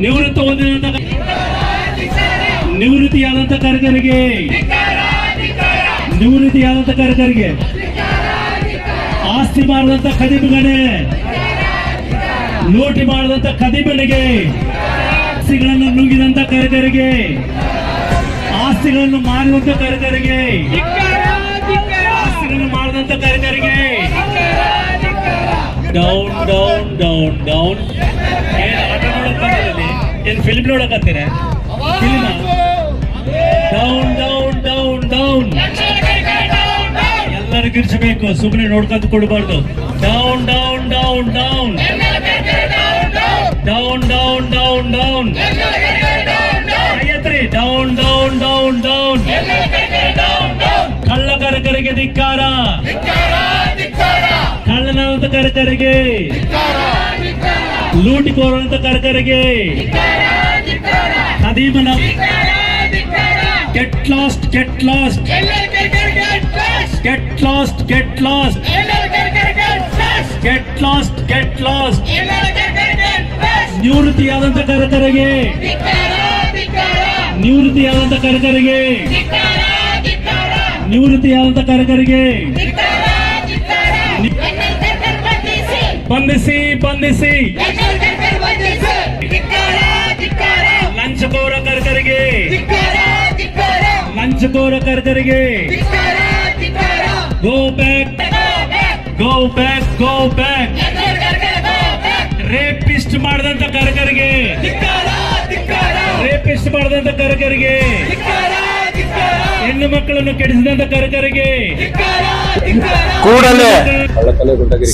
ನಿವೃತ್ತ ಹೊಂದಿದಂತ ನಿವೃತ್ತಿಯಾದಂತ ಕಾರ್ಯಕರಿಗೆ. ನಿವೃತ್ತಿಯಾದಂತ ಕಾರ್ಯಕರಿಗೆ. ಆಸ್ತಿ ಮಾಡದಂತ ಖದೀಮಗಣೆ ಲೂಟಿ ಮಾಡಿದಂತ ಖದೀಮನಿಗೆ ಆಸ್ತಿಗಳನ್ನು ನುಂಗಿದಂತ ಕಾರ್ಯಕರಿಗೆ. ಆಸ್ತಿಗಳನ್ನು ಮಾರಿದಂತ ಕಾರ್ಯಕರಿಗೆ. ಫಿಲ್ಮ್ ನೋಡಕತ್ತೀರ? ಡೌನ್ ಡೌನ್ ಡೌನ್ ಡೌನ್ ಎಲ್ಲರೂ ಗಿರ್ಸಬೇಕು ಸುಮ್ಮನೆ ನೋಡ್ಕೊಂತ ಕೊಡಬಾರ್ದು. Down down down down down down down down ಎತ್ರಿ down down down down ಕಳ್ಳ ಕರಕರಿಗೆ ಧಿಕ್ಕಾರ. ಕಳ್ಳನಂತ ಕರಕರಿಗೆ. ಲೂಟಿಕೋರಂತ ಕರಕರಿಗೆ. ಖದೀಮನ get lost get lost get lost get lost get lost get lost ನಿವೃತ್ತಿಯಾದಂತ ಕರಕರಿಗೆ ನಿವೃತ್ತಿಯಾದಂತ ಕರಕರಿಗೆ ನಿವೃತ್ತಿಯಾದಂತ ಕರಕರಿಗೆ ಬಂಧಿಸಿ ಬಂಧಿಸಿ ಲಂಚಕೋರ ಕರಕರಿಗೆ go back go back go back rapist ಮಾಡಿದಂತ ಕರಕರಿಗೆ ರೇಪಿಸ್ಟ್ ಮಾಡಿದಂತ ಕರಕರಿಗೆ ಹೆಣ್ಣು ಮಕ್ಕಳನ್ನು ಕೆಡಿಸಿದಂತ ಕರಕರಿಗೆ ಕೂಡಲೇ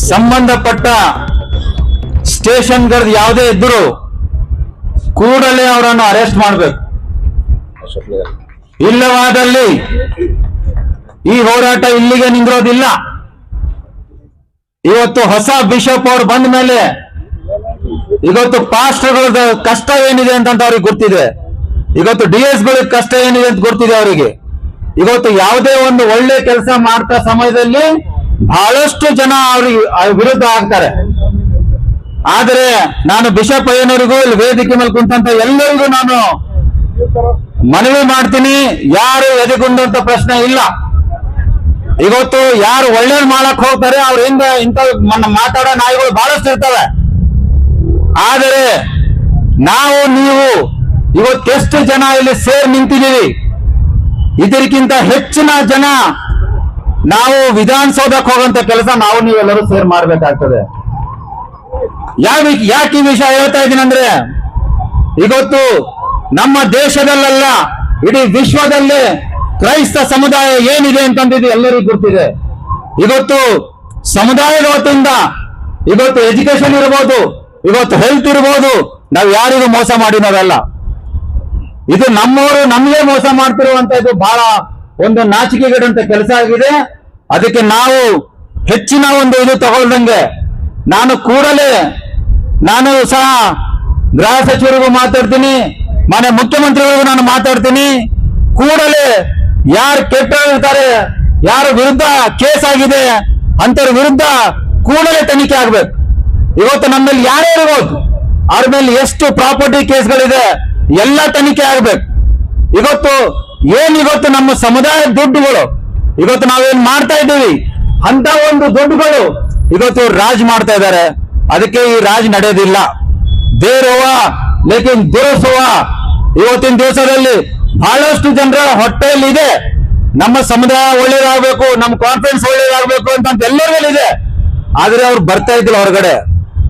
ಸಂಬಂಧಪಟ್ಟ ಸ್ಟೇಷನ್ಗಳ ಯಾವುದೇ ಇದ್ರು ಕೂಡಲೇ ಅವರನ್ನು ಅರೆಸ್ಟ್ ಮಾಡಬೇಕು. ಇಲ್ಲವಾದಲ್ಲಿ ಈ ಹೋರಾಟ ಇಲ್ಲಿಗೆ ನಿಂದಿರೋದಿಲ್ಲ. ಇವತ್ತು ಹೊಸ ಬಿಷಪ್ ಅವ್ರು ಬಂದ ಮೇಲೆ ಇವತ್ತು ಪಾಸ್ಟರ್ಗಳದ ಕಷ್ಟ ಏನಿದೆ ಅಂತ ಅವ್ರಿಗೆ ಗೊತ್ತಿದೆ. ಇವತ್ತು ಡಿ ಎಸ್ ಕಷ್ಟ ಏನಿದೆ ಅಂತ ಗೊತ್ತಿದೆ ಅವರಿಗೆ. ಇವತ್ತು ಯಾವುದೇ ಒಂದು ಒಳ್ಳೆ ಕೆಲಸ ಮಾಡ್ತಾ ಸಮಯದಲ್ಲಿ ಬಹಳಷ್ಟು ಜನ ಅವ್ರಿಗೆ, ಅವ್ರ ವಿರುದ್ಧ ಆಗ್ತಾರೆ. ಆದರೆ ನಾನು ಬಿಷಪ್ ಅಯ್ಯನವರಿಗೂ, ಇಲ್ಲಿ ವೇದಿಕೆ ಮೇಲೆ ಕುಂತ ಎಲ್ಲರಿಗೂ ನಾನು ಮನವಿ ಮಾಡ್ತೀನಿ. ಯಾರು ಎದೆಗುಂದಂತ ಪ್ರಶ್ನೆ ಇಲ್ಲ. ಇವತ್ತು ಯಾರು ಒಳ್ಳೇದ್ ಮಾಡಕ್ ಹೋಗ್ತಾರೆ ಅವ್ರಿಂದ ಇಂಥ ಇಂತ ಮಾತಾಡೋ ನಾಯಿಗಳು ಬಹಳಷ್ಟು ಇರ್ತವೆ. ಆದರೆ ನಾವು, ನೀವು ಇವತ್ತೆಷ್ಟು ಜನ ಇಲ್ಲಿ ಸೇರ್ ನಿಂತಿದ್ದೀವಿ ಇದಕ್ಕಿಂತ ಹೆಚ್ಚಿನ ಜನ ನಾವು ವಿಧಾನಸೌಧಕ್ಕೆ ಹೋಗಂತ ಕೆಲಸ ನಾವು ನೀವೆಲ್ಲರೂ ಸೇರ್ ಮಾಡ್ಬೇಕಾಗ್ತದೆ. ಯಾವ ಯಾಕೆ ಈ ವಿಷಯ ಹೇಳ್ತಾ ಇದ್ದೀನಿ ಅಂದ್ರೆ, ಇವತ್ತು ನಮ್ಮ ದೇಶದಲ್ಲೆಲ್ಲ, ಇಡೀ ವಿಶ್ವದಲ್ಲೇ ಕ್ರೈಸ್ತ ಸಮುದಾಯ ಏನಿದೆ ಅಂತಂದಿದ್ದು ಎಲ್ಲರಿಗೂ ಗೊತ್ತಿದೆ. ಇವತ್ತು ಸಮುದಾಯದ ವತಿಯಿಂದ ಇವತ್ತು ಎಜುಕೇಶನ್ ಇರ್ಬೋದು, ಇವತ್ತು ಹೆಲ್ತ್ ಇರ್ಬೋದು, ನಾವು ಯಾರಿಗೂ ಮೋಸ ಮಾಡಿರೋದಲ್ಲ. ಇದು ನಮ್ಮವರು ನಮಗೆ ಮೋಸ ಮಾಡ್ತಿರುವಂತ ಇದು ಬಹಳ ಒಂದು ನಾಚಿಕೆಗೇಡಂತ ಕೆಲಸ ಆಗಿದೆ. ಅದಕ್ಕೆ ನಾವು ಹೆಚ್ಚಿನ ಒಂದು ಇದು ತಗೊಳ್ದಂಗೆ, ನಾನು ಕೂಡಲೇ, ನಾನು ಸಹ ಗೃಹ ಸಚಿವರಿಗೂ ಮಾತಾಡ್ತೀನಿ. ಮನೆ ಮುಖ್ಯಮಂತ್ರಿಗಳಿಗೂ ನಾನು ಮಾತಾಡ್ತೀನಿ. ಕೂಡಲೇ ಯಾರು ಕೆಟ್ಟಿರ್ತಾರೆ ಯಾರ ವಿರುದ್ಧ ಕೇಸ್ ಆಗಿದೆ ಅಂತವ್ರ ವಿರುದ್ಧ ಕೂಡಲೇ ತನಿಖೆ ಆಗ್ಬೇಕು. ಇವತ್ತು ನಮ್ಮಲ್ಲಿ ಯಾರೇ ಇರ್ಬೋದು, ಅವ್ರ ಮೇಲೆ ಎಷ್ಟು ಪ್ರಾಪರ್ಟಿ ಕೇಸ್ಗಳಿದೆ, ಎಲ್ಲ ತನಿಖೆ ಆಗ್ಬೇಕು. ಇವತ್ತು ಏನ್ ಇವತ್ತು ನಮ್ಮ ಸಮುದಾಯ ದುಡ್ಡುಗಳು, ಇವತ್ತು ನಾವೇನ್ ಮಾಡ್ತಾ ಇದ್ದೀವಿ, ಅಂತ ಒಂದು ದುಡ್ಡುಗಳು ಇವತ್ತು ರಾಜ್ ಮಾಡ್ತಾ ಇದ್ದಾರೆ. ಅದಕ್ಕೆ ಈ ರಾಜ್ ನಡೆಯೋದಿಲ್ಲ. ದೇರೋವಾ ಲೇಕಿನ್ ದುರಸುವ ಇವತ್ತಿನ ದಿವಸದಲ್ಲಿ ಬಹಳಷ್ಟು ಜನರ ಹೊಟ್ಟೆಯಲ್ಲಿ ಇದೆ ನಮ್ಮ ಸಮುದಾಯ ಒಳ್ಳೇದಾಗಬೇಕು, ನಮ್ಮ ಕಾನ್ಫಿಡೆನ್ಸ್ ಒಳ್ಳೇದಾಗಬೇಕು ಅಂತ ಎಲ್ಲರಿಗೂ ಇದೆ ಆದ್ರೆ ಅವ್ರು ಬರ್ತಾ ಇದ್ದಿಲ್ಲ ಹೊರಗಡೆ.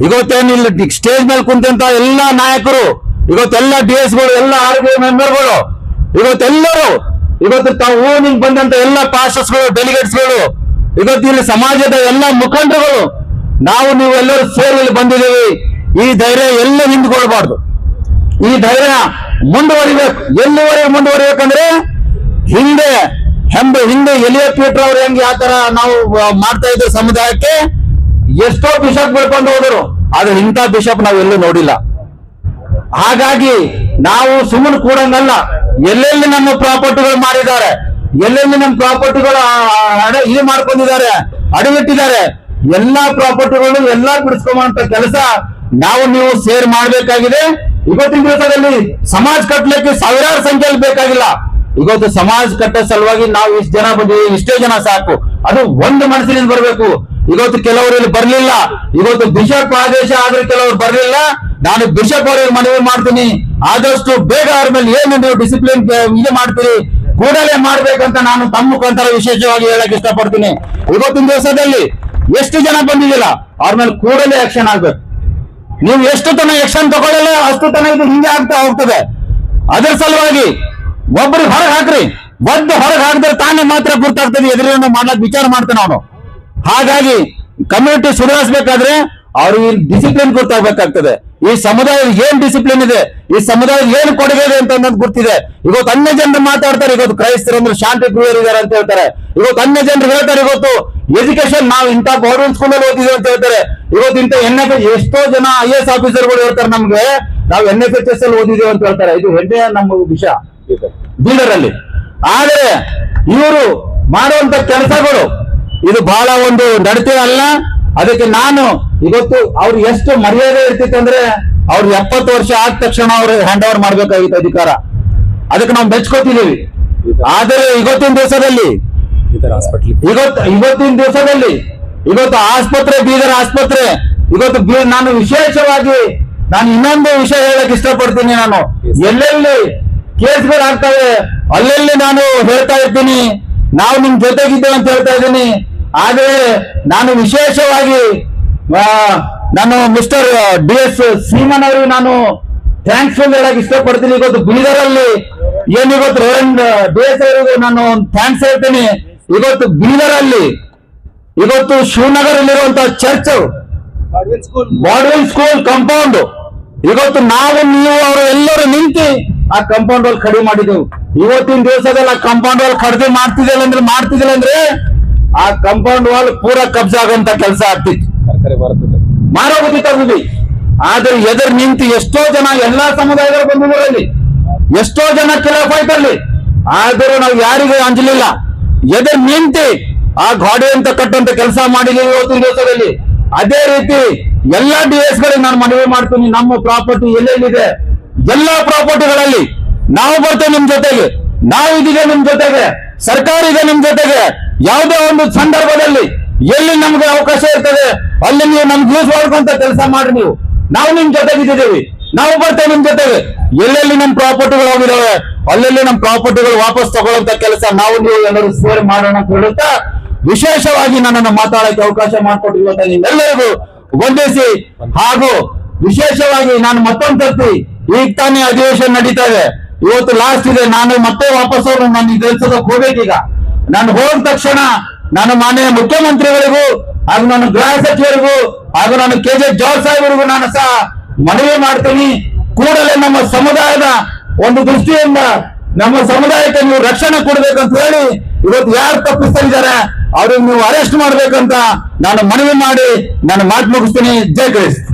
ಇವತ್ತೇನು ಇಲ್ಲಿ ಸ್ಟೇಜ್ ಮೇಲೆ ಕುಂತಂತ ಎಲ್ಲಾ ನಾಯಕರು, ಇವತ್ತೆಲ್ಲ ಡಿ ಎಸ್ಗಳು, ಎಲ್ಲ ಆರ್ ಬಿ ಐ ಮೆಂಬರ್ಗಳು ಇವತ್ತೆಲ್ಲರೂ, ಇವತ್ತು ತಾವು ಊರಿನಿಂದ ಬಂದಂತ ಎಲ್ಲ ಪಾಸ್ಟರ್ಸ್ಗಳು ಡೆಲಿಗೇಟ್ಸ್ಗಳು ಇವತ್ತು ಇಲ್ಲಿ ಸಮಾಜದ ಎಲ್ಲ ಮುಖಂಡರುಗಳು, ನಾವು ನೀವೆಲ್ಲರೂ ಸೇರಿ ಇಲ್ಲಿ ಬಂದಿದ್ದೀವಿ. ಈ ಧೈರ್ಯ ಎಲ್ಲ ಹಿಂದ್ಕೊಳ್ಬಾರ್ದು. ಈ ಧೈರ್ಯ ಮುಂದುವರಿಬೇಕು. ಎಲ್ಲಿವರೆಗೆ ಮುಂದುವರಿಬೇಕಂದ್ರೆ ಹಿಂದೆ ಹೆಂಬ ಹಿಂದೆ ಎಲಿಯ ಪೀಟರ್ ಅವ್ರು ಹೆಂಗೆ ಯಾವ ತರ ನಾವು ಮಾಡ್ತಾ ಇದ್ದ ಸಮುದಾಯಕ್ಕೆ ಎಷ್ಟೋ ಬಿಷಪ್ ಬೆಳ್ಕೊಂಡು ಹೋದರು. ಆದ್ರೆ ಇಂಥ ಬಿಷಪ್ ನಾವು ಎಲ್ಲೂ ನೋಡಿಲ್ಲ. ಹಾಗಾಗಿ ನಾವು ಸುಮ್ಮನೆ ಕೂಡಂಗಲ್ಲ. ಎಲ್ಲೆಲ್ಲಿ ನಮ್ಮ ಪ್ರಾಪರ್ಟಿಗಳು ಮಾಡಿದ್ದಾರೆ ಎಲ್ಲೆಲ್ಲಿ ನಮ್ಮ ಪ್ರಾಪರ್ಟಿಗಳು ಇದು ಮಾಡ್ಕೊಂಡಿದ್ದಾರೆ, ಅಡವಿಟ್ಟಿದ್ದಾರೆ, ಎಲ್ಲಾ ಪ್ರಾಪರ್ಟಿಗಳು ಎಲ್ಲಾ ಬಿಡಿಸ್ಕೊಂಬಂತ ಕೆಲಸ ನಾವು ನೀವು ಸೇರ್ ಮಾಡಬೇಕಾಗಿದೆ. ಇವತ್ತಿನ ದಿವಸದಲ್ಲಿ ಸಮಾಜ ಕಟ್ಟಲಿಕ್ಕೆ ಸಾವಿರಾರು ಸಂಖ್ಯೆಯಲ್ಲಿ ಬೇಕಾಗಿಲ್ಲ. ಇವತ್ತು ಸಮಾಜ ಕಟ್ಟೋ ಸಲುವಾಗಿ ನಾವು ಇಷ್ಟು ಜನ ಬಂದಿವಿ ಇಷ್ಟೇ ಜನ ಸಾಕು. ಅದು ಒಂದು ಮನಸ್ಸಿನಿಂದ ಬರಬೇಕು. ಇವತ್ತು ಕೆಲವರು ಇಲ್ಲಿ ಬರ್ಲಿಲ್ಲ. ಇವತ್ತು ಬಿಷಪ್ ಆದೇಶ ಆದ್ರೆ ಕೆಲವರು ಬರ್ಲಿಲ್ಲ. ನಾನು ಬಿಷಪ್ ಅವರಿಗೆ ಮನವಿ ಮಾಡ್ತೀನಿ. ಆದಷ್ಟು ಬೇಗ ಅವ್ರ ಮೇಲೆ ಏನು ನೀವು ಡಿಸಿಪ್ಲಿನ್ ಇದು ಮಾಡ್ತೀರಿ? ಕೂಡಲೇ ಮಾಡ್ಬೇಕಂತ ನಾನು ತಮ್ಮ ಮುಖಾಂತರ ವಿಶೇಷವಾಗಿ ಹೇಳಕ್ ಇಷ್ಟಪಡ್ತೀನಿ. ಇವತ್ತಿನ ದಿವಸದಲ್ಲಿ ಎಷ್ಟು ಜನ ಬಂದಿದ್ದಿಲ್ಲ ಅವ್ರ ಮೇಲೆ ಕೂಡಲೇ ಆಕ್ಷನ್ ಆಗ್ಬೇಕು. ನೀವು ಎಷ್ಟು ತನ ಎಕ್ಷನ್ ತಗೊಳ್ಳಲ್ಲ ಅಷ್ಟು ತನ ಇದು ಹಿಂಗೆ ಆಗ್ತಾ ಹೋಗ್ತದೆ. ಅದರ ಸಲುವಾಗಿ ಒಬ್ಬರಿಗೆ ಹೊರಗೆ ಹಾಕ್ರಿ. ಒದ್ದು ಹೊರಗೆ ಹಾಕಿದ್ರೆ ತಾನೇ ಮಾತ್ರ ಗುರ್ತಾಗ್ತದೆ. ಎದುರನ್ನು ಮಾಡ್ಲಕ್ ವಿಚಾರ ಮಾಡ್ತಾನೆ ಅವನು. ಹಾಗಾಗಿ ಕಮ್ಯುನಿಟಿ ಸುಧಾರಿಸಬೇಕಾದ್ರೆ ಅವ್ರಿಗೆ ಡಿಸಿಪ್ಲಿನ್ ಗೊತ್ತಾಗಬೇಕಾಗ್ತದೆ ಈ ಸಮುದಾಯದ ಏನ್ ಡಿಸಿಪ್ಲಿನ್ ಇದೆ? ಈ ಸಮುದಾಯದ ಏನ್ ಇದೆ ಅಂತ ಅನ್ನೋದು ಗೊತ್ತಿದೆ. ಇವತ್ತು ಅನ್ಯ ಜನರು ಮಾತಾಡ್ತಾರೆ, ಇವತ್ತು ಕ್ರೈಸ್ತರು ಅಂದ್ರೆ ಶಾಂತಿ ಪ್ರಿಯರು ಇದಾರೆ ಅಂತ ಹೇಳ್ತಾರೆ. ಇವತ್ತು ಅನ್ಯ ಜನರು ಹೇಳ್ತಾರೆ, ಇವತ್ತು ಎಜುಕೇಶನ್ ನಾವು ಇಂಥ ಗೌರ್ಮೆಂಟ್ ಸ್ಕೂಲ್ ಅಲ್ಲಿ ಓದಿದ್ವಿ ಅಂತ ಹೇಳ್ತಾರೆ. ಇವತ್ತು ಇಂಥ ಎನ್ ಎಫ್ ಎಷ್ಟೋ ಜನ ಐ ಎಸ್ ಆಫೀಸರ್ಗಳು ಹೇಳ್ತಾರೆ ನಮ್ಗೆ, ನಾವು ಎನ್ ಎಫ್ ಎಚ್ ಎಸ್ ಅಲ್ಲಿ ಓದಿದೀವಿ ಅಂತ ಹೇಳ್ತಾರೆ. ಇದು ಹೆಮ್ಮೆ ನಮ್ಮ ವಿಷಯ. ಬೀದರ್ ಅಲ್ಲಿ ಆದರೆ ಇವರು ಮಾಡುವಂತ ಕೆಲಸಗಳು, ಇದು ಬಹಳ ಒಂದು ನಡತೆ ಅಲ್ಲ. ಅದಕ್ಕೆ ನಾನು ಇವತ್ತು ಅವ್ರು ಎಷ್ಟು ಮರ್ಯಾದೆ ಇರ್ತಿತ್ತು ಅಂದ್ರೆ ಅವ್ರು ಎಪ್ಪತ್ತು ವರ್ಷ ಆದ ತಕ್ಷಣ ಅವ್ರು ಹ್ಯಾಂಡ್ ಓವರ್ ಮಾಡ್ಬೇಕಾಗಿತ್ತು ಅಧಿಕಾರ. ಅದಕ್ಕೆ ನಾವು ಮೆಚ್ಕೋತಿದೀವಿ ಆದರೆ ಇವತ್ತಿನ ದಿವಸದಲ್ಲಿ ಇವತ್ತು ಇವತ್ತಿನ ದಿವಸದಲ್ಲಿ ಇವತ್ತು ಆಸ್ಪತ್ರೆ ಬೀದರ್ ಆಸ್ಪತ್ರೆ ಇವತ್ತು ನಾನು ವಿಶೇಷವಾಗಿ ನಾನು ಇನ್ನೊಂದು ವಿಷಯ ಹೇಳಕ್ ಇಷ್ಟಪಡ್ತೀನಿ ನಾನು. ಎಲ್ಲೆಲ್ಲಿ ಕೇಸ್ಗಳು ಆಗ್ತವೆ ಅಲ್ಲೆಲ್ಲಿ ನಾನು ಹೇಳ್ತಾ ಇರ್ತೀನಿ. ನಾವು ನಿಮ್ ಜೊತೆಗಿದ್ದೇವೆ ಅಂತ ಹೇಳ್ತಾ ಇದ್ದೀನಿ. ಆದ್ರೆ ನಾನು ವಿಶೇಷವಾಗಿ ನಾನು ಮಿಸ್ಟರ್ ಡಿ ಎಸ್ ಸೀಮನ್ ಅವರಿಗೆ ನಾನು ಥ್ಯಾಂಕ್ಸ್ ಹೇಳಕ್ ಇಷ್ಟಪಡ್ತೀನಿ. ಇವತ್ತು ಬೀದರಲ್ಲಿ ಏನು ಇವತ್ತು ರೇವಣ್ ಡಿ ಎಸ್ ಅವರಿಗೆ ನಾನು ಥ್ಯಾಂಕ್ಸ್ ಹೇಳ್ತೀನಿ. ಇವತ್ತು ಬೀದರಲ್ಲಿ ಇವತ್ತು ಶಿವನಗರಲ್ಲಿರುವಂತಹ ಚರ್ಚ್ ಬಾಡ್ವೆಲ್ ಸ್ಕೂಲ್ ಕಾಂಪೌಂಡ್ ಇವತ್ತು ನಾವು ನೀವು ಅವರು ಎಲ್ಲರೂ ನಿಂತು ಆ ಕಾಂಪೌಂಡ್ ಅಲ್ಲಿ ಕಡಿಮೆ ಮಾಡಿದೆವು. ಇವತ್ತಿನ ದಿವಸದಲ್ಲಿ ಆ ಕಾಂಪೌಂಡ್ ಅಲ್ಲಿ ಕಡಿಮೆ ಮಾಡ್ತಿದ್ದಿಲ್ಲ ಅಂದ್ರೆ ಮಾಡ್ತಿದ್ದಿಲ್ಲ ಅಂದ್ರೆ ಆ ಕಂಪೌಂಡ್ ವಾಲ್ ಪೂರ ಕಬ್ಜಾ ಆಗುವಂತ ಕೆಲಸ ಆಗ್ತಿತ್ತು. ಮಾರೋಗತಿ ತರಲಿ ಆದ್ರೆ ಎದುರು ನಿಂತು ಎಷ್ಟೋ ಜನ ಎಲ್ಲಾ ಸಮುದಾಯಗಳು ಬಂದಿದ್ದರಲ್ಲಿ ಎಷ್ಟೋ ಜನ ಖಿಲಾಫ್ ಆಯ್ತಲ್ಲಿ ಆದರೂ ನಾವು ಯಾರಿಗೂ ಅಂಜಲಿಲ್ಲ. ಎದುರು ನಿಂತು ಆ ಗಾಡಿ ಅಂತ ಕಟ್ಟುವಂತ ಕೆಲಸ ಮಾಡಿದೀವಿ ಇವತ್ತಿನ ದಿವಸದಲ್ಲಿ ಅದೇ ರೀತಿ ಎಲ್ಲಾ ಡಿ ಎಸ್ ಗಳಿಗೆ ನಾನು ಮನವಿ ಮಾಡ್ತೀನಿ. ನಮ್ಮ ಪ್ರಾಪರ್ಟಿ ಎಲ್ಲೆಲ್ಲಿದೆ? ಎಲ್ಲಾ ಪ್ರಾಪರ್ಟಿಗಳಲ್ಲಿ ನಾವು ಬರ್ತೇವೆ ನಿಮ್ ಜೊತೆಗೆ. ನಾವು ಇದೀಗ ನಿಮ್ ಜೊತೆಗೆ. ಸರ್ಕಾರ ಇದೆ ನಿಮ್ ಜೊತೆಗೆ. ಯಾವುದೇ ಒಂದು ಸಂದರ್ಭದಲ್ಲಿ ಎಲ್ಲಿ ನಮ್ಗೆ ಅವಕಾಶ ಇರ್ತದೆ, ಅಲ್ಲಿ ನೀವು ನಮ್ಗೆ ಯೂಸ್ ಮಾಡ್ಕೊಂತ ಕೆಲಸ ಮಾಡಿ ನೀವು. ನಾವು ನಿಮ್ ಜೊತೆಗಿದ್ದೀವಿ ನಾವು ಬರ್ತೇವೆ ನಿಮ್ ಜೊತೆಗೆ. ಎಲ್ಲೆಲ್ಲಿ ನಮ್ ಪ್ರಾಪರ್ಟಿಗಳು ಹೋಗಿದಾವೆ ಅಲ್ಲೆಲ್ಲಿ ನಮ್ ಪ್ರಾಪರ್ಟಿಗಳು ವಾಪಸ್ ತಗೊಳ್ಳುವಂತ ಕೆಲಸ ನಾವು ನೀವು ಎಲ್ಲರೂ ಸೇರಿ ಮಾಡೋಣ ಅಂತ ಹೇಳುತ್ತಾ, ವಿಶೇಷವಾಗಿ ನನ್ನನ್ನು ಮಾತಾಡಕ್ಕೆ ಅವಕಾಶ ಮಾಡಿಕೊಟ್ಟಿರುವಂತ ನಿಮ್ಮೆಲ್ಲರಿಗೂ ವಂದಿಸಿ. ಹಾಗೂ ವಿಶೇಷವಾಗಿ ನಾನು ಮತ್ತೊಂದು ಸರ್ತಿ ಈಗ ತಾನೇ ಅಧಿವೇಶನ ನಡೀತಾ ಇದೆ. ಇವತ್ತು ಲಾಸ್ಟ್ ಇದೆ. ನಾನು ಮತ್ತೆ ವಾಪಸ್ ಹೋಗಿ ನಾನು ಈ ಕೆಲಸಕ್ಕೆ ಹೋಗ್ಬೇಕೀಗ. ನಾನು ಹೋದ ತಕ್ಷಣ ನಾನು ಮಾನ್ಯ ಮುಖ್ಯಮಂತ್ರಿಗಳಿಗೂ ಹಾಗೂ ನಾನು ಗೃಹ ಸಚಿವರಿಗೂ ಹಾಗೂ ನಾನು ಕೆ ಜೆ ಜಾರ್ಜ್ ಸಾಹೇಬರಿಗೂ ನಾನು ಸಹ ಮನವಿ ಮಾಡ್ತೀನಿ. ಕೂಡಲೇ ನಮ್ಮ ಸಮುದಾಯದ ಒಂದು ದೃಷ್ಟಿಯಿಂದ ನಮ್ಮ ಸಮುದಾಯಕ್ಕೆ ನೀವು ರಕ್ಷಣೆ ಕೊಡ್ಬೇಕಂತ ಹೇಳಿ ಇವತ್ತು ಯಾರು ತಪ್ಪಿಸ್ತಾರೆ ಅವ್ರಿಗೆ ನೀವು ಅರೆಸ್ಟ್ ಮಾಡ್ಬೇಕಂತ ನಾನು ಮನವಿ ಮಾಡಿ ನಾನು ಮಾತು ಮುಗಿಸ್ತೀನಿ. ಜೈ ಕ್ರಿಸ್ಟ್